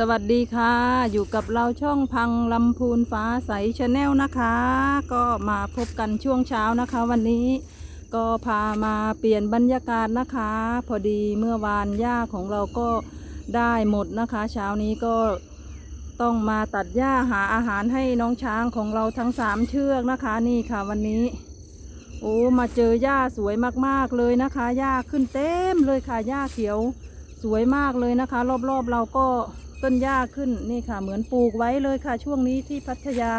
สวัสดีค่ะ อยู่กับเราช่องพังลำพูนฟ้าใสชาแนลนะคะ ก็มาพบกันช่วงเช้านะคะ วันนี้ก็พามาเปลี่ยนบรรยากาศนะคะ พอดีเมื่อวานหญ้าของเราก็ได้หมดนะคะ เช้านี้ก็ต้องมาตัดหญ้าหาอาหารให้น้องช้างของเราทั้งสามเชือกนะคะ นี่ค่ะวันนี้ โอ้มาเจอหญ้าสวยมากๆเลยนะคะหญ้าขึ้นเต็มเลยค่ะหญ้าเขียวสวยมากเลยนะคะ รอบๆเราก็ ต้นหญ้าขึ้นนี่ค่ะ เหมือนปลูกไว้เลยค่ะ ช่วงนี้ที่พัทยา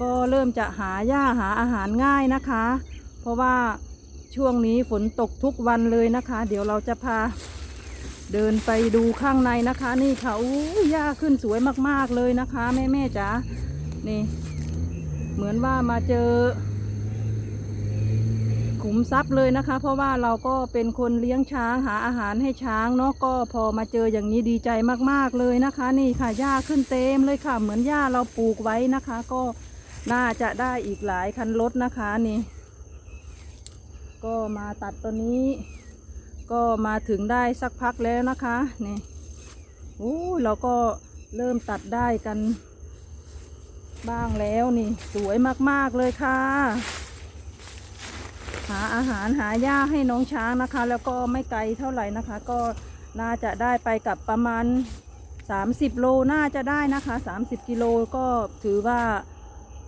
ก็เริ่มจะหาหญ้าหาอาหารง่ายนะคะ เพราะว่าช่วงนี้ฝนตกทุกวันเลยนะคะ เดี๋ยวเราจะพาเดินไปดูข้างในนะคะ นี่ค่ะอู้หญ้าขึ้นสวยมากๆเลยนะคะ แม่แม่จ๋านี่ เหมือนว่ามาเจอ ขุมทรัพย์เลยนะคะ เพราะว่าเราก็เป็นคนเลี้ยงช้างหาอาหารให้ช้างเนาะก็พอมาเจออย่างนี้ดีใจมากๆเลยนะคะ นี่ค่ะหญ้าขึ้นเต็มเลยค่ะ เหมือนหญ้าเราปลูกไว้นะคะ ก็น่าจะได้อีกหลายคันรถนะคะนี่ ก็มาตัดตัวนี้ ก็มาถึงได้สักพักแล้วนะคะนี่โอ้เราก็เริ่มตัดได้กัน บ้างแล้วนี่ สวยมากๆเลยค่ะ หาอาหารหาหญ้าให้น้องช้างนะคะ แล้วก็ไม่ไกลเท่าไหร่นะคะ ก็น่าจะได้ไปกับประมาณ 30 โลน่าจะได้นะคะ 30 กิโลก็ถือว่า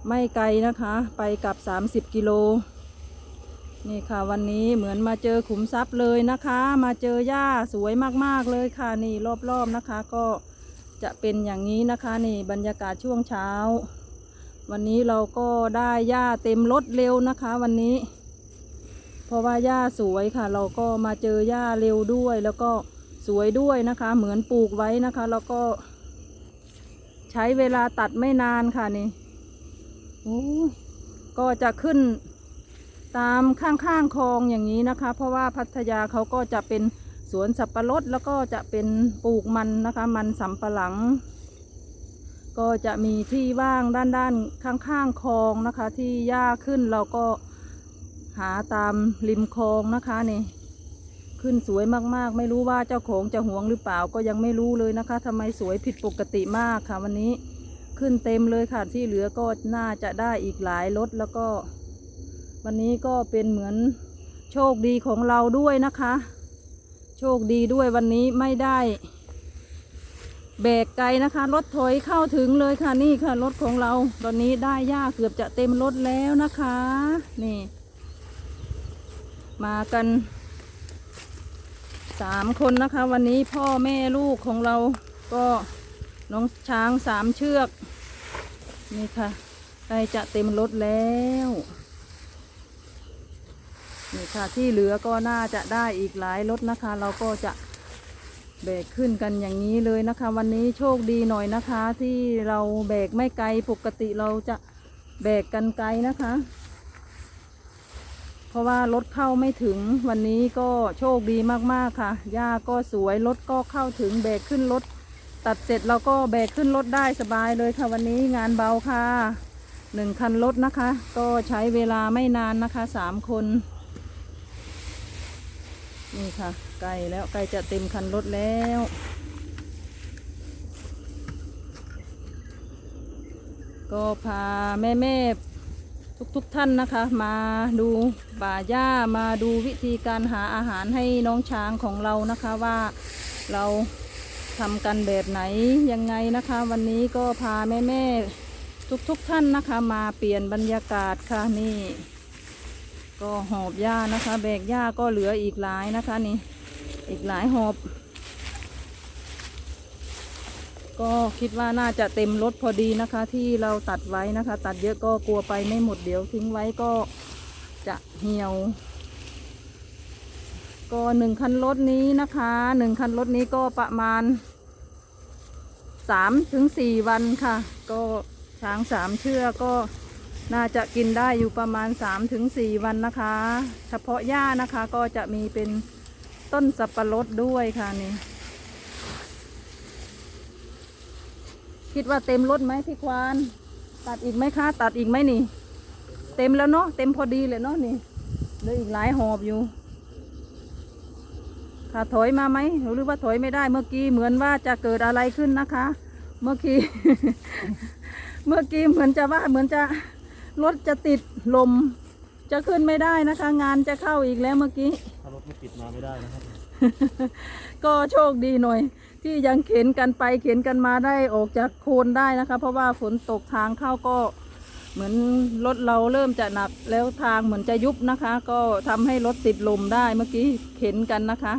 ไม่ไกลนะคะ ไปกับ 30 กิโลนี่ค่ะวันนี้เหมือนมาเจอขุมทรัพย์เลยนะคะ มาเจอหญ้าสวยมากๆเลยค่ะนี่รอบๆนะคะ ก็จะเป็นอย่างนี้นะคะนี่บรรยากาศช่วงเช้า วันนี้เราก็ได้หญ้าเต็มรถเร็วนะคะ วันนี้ เพราะว่าหญ้าสวยค่ะ เราก็มาเจอหญ้าเร็วด้วย แล้วก็สวยด้วยนะคะ เหมือนปลูกไว้นะคะ แล้วก็ ใช้เวลาตัดไม่นานค่ะนี่โอ้ยก็จะขึ้นตามข้างๆคลองอย่างนี้นะคะ เพราะว่าพัทยาเขาก็จะเป็นสวนสับปะรดแล้วก็จะเป็นปลูกมันนะคะ มันสำปะหลัง ก็จะมีที่ว่างด้านๆข้างๆคลองนะคะ ที่หญ้าขึ้นเราก็ หาตามริมคลองนะคะนี่ ขึ้นสวยมากๆ ไม่รู้ว่าเจ้าของจะหวงหรือเปล่าก็ยังไม่รู้เลยนะคะทำไมสวยผิดปกติมากค่ะ วันนี้ขึ้นเต็มเลยค่ะที่เหลือก็น่าจะได้อีกหลายรถแล้วก็ วันนี้ก็เป็นเหมือนโชคดีของเราด้วยนะคะ โชคดีด้วยวันนี้ไม่ได้แบกไกลนะคะ รถถอยเข้าถึงเลยค่ะนี่ค่ะรถของเรา ตอนนี้ได้หญ้าเกือบจะเต็มรถแล้วนะคะ นี่ มากันสามคนนะคะ วันนี้พ่อแม่ลูกของเราก็น้องช้างสามเชือก นี่ค่ะใกล้จะเต็มรถแล้ว นี่ค่ะที่เหลือก็น่าจะได้อีกหลายรถนะคะ เราก็จะแบกขึ้นกันอย่างนี้เลยนะคะ วันนี้โชคดีหน่อยนะคะ ที่เราแบกไม่ไกลปกติเราจะแบกกันไกลนะคะ ราะว่ารถเข้าไม่ถึงวันนี้ก็โชคดีมากๆค่ะ หญ้าก็สวยรถก็เข้าถึงแบกขึ้นรถตัดเสร็จเราก็แบกขึ้นรถได้สบายเลยค่ะวันนี้งานเบาค่ะหนึ่งคันรถนะคะ ก็ใช้เวลาไม่นานนะคะสามคน นี่ค่ะใกล้แล้วใกล้จะเต็มคันรถแล้วก็พาแม่แม่ ทุกๆทท่านนะคะ มาดูป่าหญ้ามาดูวิธีการหาอาหารให้น้องช้างของเรานะคะว่าเราทำกันแบบไหนยังไงนะคะ วันนี้ก็พาแม่แม่ๆทุกๆทท่านนะคะ มาเปลี่ยนบรรยากาศค่ะนี่ ก็หอบหญ้านะคะ แบกหญ้าก็เหลืออีกหลายนะคะนี่ อีกหลายหอบ ก็คิดว่าน่าจะเต็มรถพอดีนะคะ ที่เราตัดไว้นะคะ ตัดเยอะก็กลัวไปไม่หมดเดี๋ยวทิ้งไว้ก็จะเหี่ยว ก็หนึ่งคันรถนี้นะคะหนึ่งคันรถนี้ก็ประมาณสามถึงสี่วันค่ะ ก็ช้างสามเชือกก็น่าจะกินได้อยู่ประมาณสามถึงสี่วันนะคะ เฉพาะหญ้านะคะก็จะมีเป็นต้นสับปะรดด้วยค่ะนี่ คิดว่าเต็มรถไหมพี่ควาน ตัดอีกไหมคะ ตัดอีกไหมนี่ เต็มแล้วเนาะ เต็มพอดีเลยเนาะนี่เหลืออีกหลายหอบอยู่คค่ะถอยมาไหมหรือว่าถอยไม่ได้ เมื่อกี้เหมือนว่าจะเกิดอะไรขึ้นนะคะ เมื่อกี้ เมื่อกี้เหมือนจะว่าเหมือนจะรถจะติดลม จะขึ้นไม่ได้นะคะ งานจะเข้าอีกแล้วเมื่อกี้ ถ้ารถไม่ติดมาไม่ได้นะครับ ก็โชคดีหน่อย ที่ยังเข็นกันไปเข็นกันมาได้ออกจากโคนได้นะคะ เพราะว่าฝนตกทางเข้าก็เหมือนรถเราเริ่มจะหนักแล้วทางเหมือนจะยุบนะคะ ก็ทำให้รถติดลมได้เมื่อกี้เข็นกันนะคะ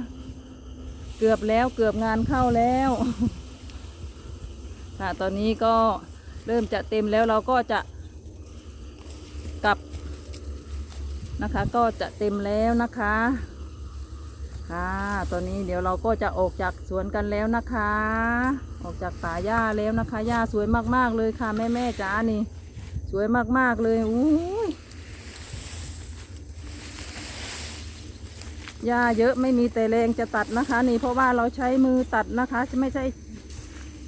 เกือบแล้วเกือบงานเข้าแล้วค่ะตอนนี้ก็เริ่มจะเต็มแล้วเราก็จะกลับนะคะ ก็จะเต็มแล้วนะคะ ค่ะ ตอนนี้เดี๋ยวเราก็จะออกจากสวนกันแล้วนะคะ ออกจากป่าหญ้าแล้วนะคะ หญ้าสวยมากๆเลยค่ะแม่แม่จ๋านี่ สวยมากๆเลยอุ้ยหญ้าเยอะไม่มีแต่แรงจะตัดนะคะ นี่เพราะว่าเราใช้มือตัดนะคะจะไม่ใช่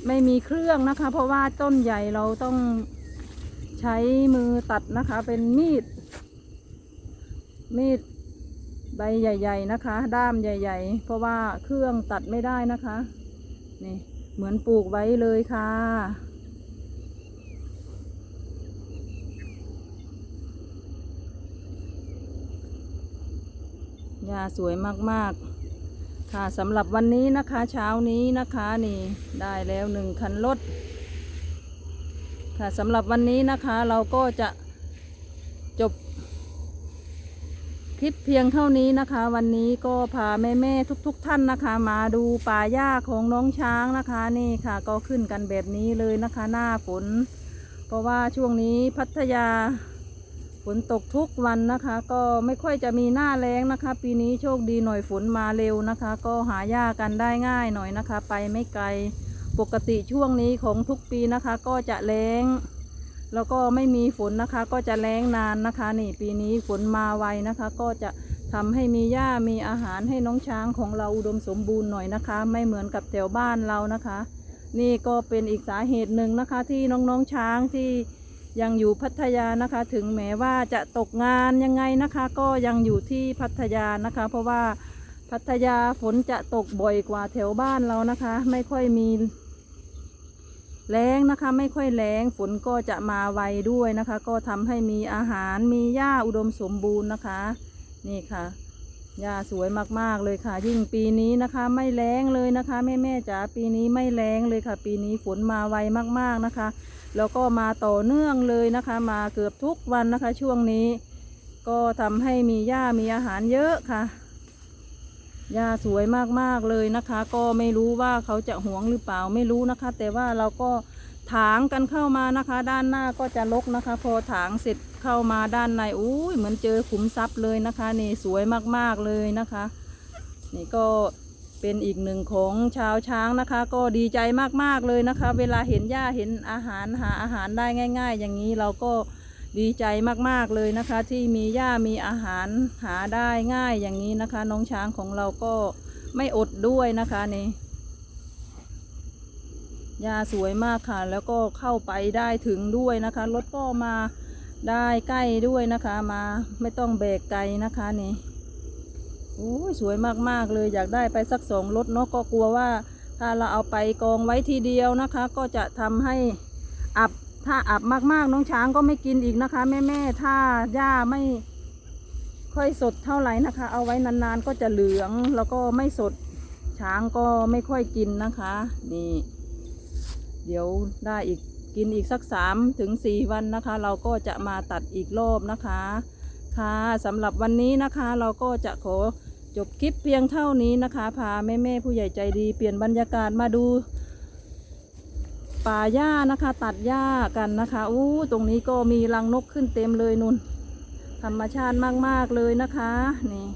ไม่มีเครื่องนะคะ เพราะว่าต้นใหญ่เราต้องใช้มือตัดนะคะ เป็นมีด มีด ใบใหญ่ ๆนะคะ ด้ามใหญ่ ๆ เพราะว่าเครื่องตัดไม่ได้นะคะนี่เหมือนปลูกไว้เลยค่ะ หญ้าสวยมากๆ ค่ะสำหรับวันนี้นะคะเช้านี้นะคะนี่ได้แล้วหนึ่งคันรถค่ะสำหรับวันนี้นะคะเราก็จะจบ คลิปเพียงเท่านี้นะคะ วันนี้ก็พาแม่ๆทุกๆท่านนะคะ มาดูป่าหญ้าของน้องช้างนะคะนี่ค่ะ ก็ขึ้นกันแบบนี้เลยนะคะ หน้าฝน เพราะว่าช่วงนี้พัทยาฝนตกทุกวันนะคะ ก็ไม่ค่อยจะมีหน้าแล้งนะคะ ปีนี้โชคดีหน่อยฝนมาเร็วนะคะ ก็หาหญ้ากันได้ง่ายหน่อยนะคะ ไปไม่ไกลปกติช่วงนี้ของทุกปีนะคะ ก็จะแล้ง แล้วก็ไม่มีฝนนะคะ ก็จะแล้งนานนะคะ นี่ปีนี้ฝนมาไวนะคะ ก็จะทำให้มีหญ้ามีอาหารให้น้องช้างของเราอุดมสมบูรณ์หน่อยนะคะ ไม่เหมือนกับแถวบ้านเรานะคะ นี่ก็เป็นอีกสาเหตุหนึ่งนะคะ ที่น้องๆช้างที่ยังอยู่พัทยานะคะ ถึงแม้ว่าจะตกงานยังไงนะคะ ก็ยังอยู่ที่พัทยานะคะ เพราะว่าพัทยาฝนจะตกบ่อยกว่าแถวบ้านเรานะคะ ไม่ค่อยมี แรงนะคะไม่ค่อยแรงฝนก็จะมาไวด้วยนะคะ ก็ทำให้มีอาหารมีหญ้าอุดมสมบูรณ์นะคะ นี่ค่ะหญ้าสวยมากๆเลยค่ะ ยิ่งปีนี้นะคะไม่แรงเลยนะคะแม่แม่จ๋าปีนี้ไม่แรงเลยค่ะ ปีนี้ฝนมาไวมากๆนะคะ แล้วก็มาต่อเนื่องเลยนะคะ มาเกือบทุกวันนะคะ ช่วงนี้ ก็ทำให้มีหญ้ามีอาหารเยอะค่ะ หญ้าสวยมากๆเลยนะคะ ก็ไม่รู้ว่าเขาจะหวงหรือเปล่าไม่รู้นะคะ แต่ว่าเราก็ถางกันเข้ามานะคะ ด้านหน้าก็จะลกนะคะ พอถางเสร็จเข้ามาด้านในอุ้ยเหมือนเจอขุมทรัพย์เลยนะคะ นี่สวยมากๆเลยนะคะ นี่ก็เป็นอีกหนึ่งของชาวช้างนะคะ ก็ดีใจมากๆเลยนะคะ เวลาเห็นหญ้าเห็นอาหารหาอาหารได้ง่าย ๆ อย่างนี้เราก็ ดีใจมากๆเลยนะคะ ที่มีหญ้ามีอาหารหาได้ง่ายอย่างนี้นะคะ น้องช้างของเราก็ไม่อดด้วยนะคะนี่หญ้าสวยมากค่ะ แล้วก็เข้าไปได้ถึงด้วยนะคะรถก็มาได้ใกล้ด้วยนะคะมาไม่ต้องแบรกไกลนะคะนี่โอ้ยสวยมากๆเลยอยากได้ไปสักสองรถเนาะก็กลัวว่า ถ้าเราเอาไปกองไว้ทีเดียวนะคะ ก็จะทำให้อับ ถ้าอับมากๆ น้องช้างก็ไม่กินอีกนะคะ แม่ๆถ้าหญ้าไม่ค่อยสดเท่าไหร่นะคะ เอาไว้นานๆก็จะเหลืองแล้วก็ไม่สดช้างก็ไม่ค่อยกินนะคะ นี่ เดี๋ยวได้อีกกินอีกสักสามถึงสี่วันนะคะ เราก็จะมาตัดอีกรอบนะคะค่ะสำหรับวันนี้นะคะ เราก็จะขอจบคลิปเพียงเท่านี้นะคะ พาแม่แม่ผู้ใหญ่ใจดีเปลี่ยนบรรยากาศมาดู ป่าหญ้านะคะ ตัดหญ้ากันนะคะอู้ตรงนี้ก็มีรังนกขึ้นเต็มเลยนุ่น ธรรมชาติมาก ๆ เลยนะคะนี่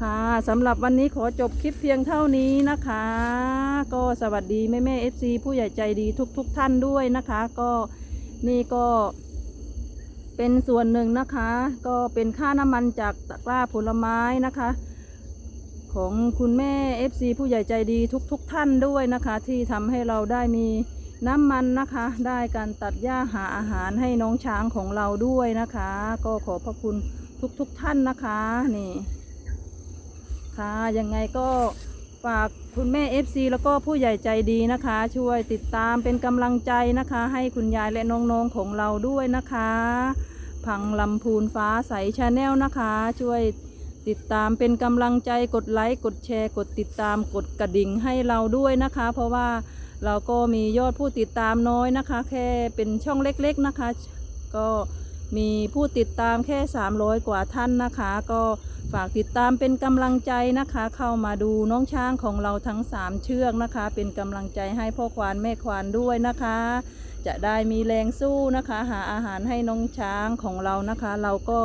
ค่ะสำหรับวันนี้ขอจบคลิปเพียงเท่านี้นะคะ ก็สวัสดีแม่แม่เอฟซีผู้ใหญ่ใจดีทุกๆทท่านด้วยนะคะ ก็นี่ก็เป็นส่วนหนึ่งนะคะ ก็เป็นค่าน้ำมันจากตะกร้าผลไม้นะคะ ของคุณแม่ FC ผู้ใหญ่ใจดีทุกๆทท่านด้วยนะคะ ที่ทำให้เราได้มีน้ำมันนะคะ ได้การตัดหญ้าหาอาหารให้น้องช้างของเราด้วยนะคะ ก็ขอพระคุณทุกๆทท่านนะคะนี่ค่ะยังไงก็ฝากคุณแม่ FC แล้วก็ผู้ใหญ่ใจดีนะคะ ช่วยติดตามเป็นกำลังใจนะคะ ให้คุณยายและน้องๆของเราด้วยนะคะ พังลำพูนฟ้าใสชาแนลนะคะ ช่วย ติดตามเป็นกำลังใจกดไลค์กดแชร์กดติดตามกดกระดิ่งให้เราด้วยนะคะ เพราะว่าเราก็มียอดผู้ติดตามน้อยนะคะ แค่เป็นช่องเล็กๆนะคะ ก็มีผู้ติดตามแค่ 300 กว่าท่านนะคะ ก็ฝากติดตามเป็นกำลังใจนะคะ เข้ามาดูน้องช้างของเราทั้ง 3 เชือกนะคะ เป็นกำลังใจให้พ่อควานแม่ควานด้วยนะคะ จะได้มีแรงสู้นะคะ หาอาหารให้น้องช้างของเรานะคะ เราก็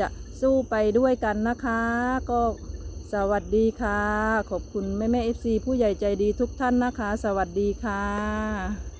จะ สู้ไปด้วยกันนะคะ ก็สวัสดีค่ะ ขอบคุณแม่แม่เอฟซีผู้ใหญ่ใจดีทุกท่านนะคะ สวัสดีค่ะ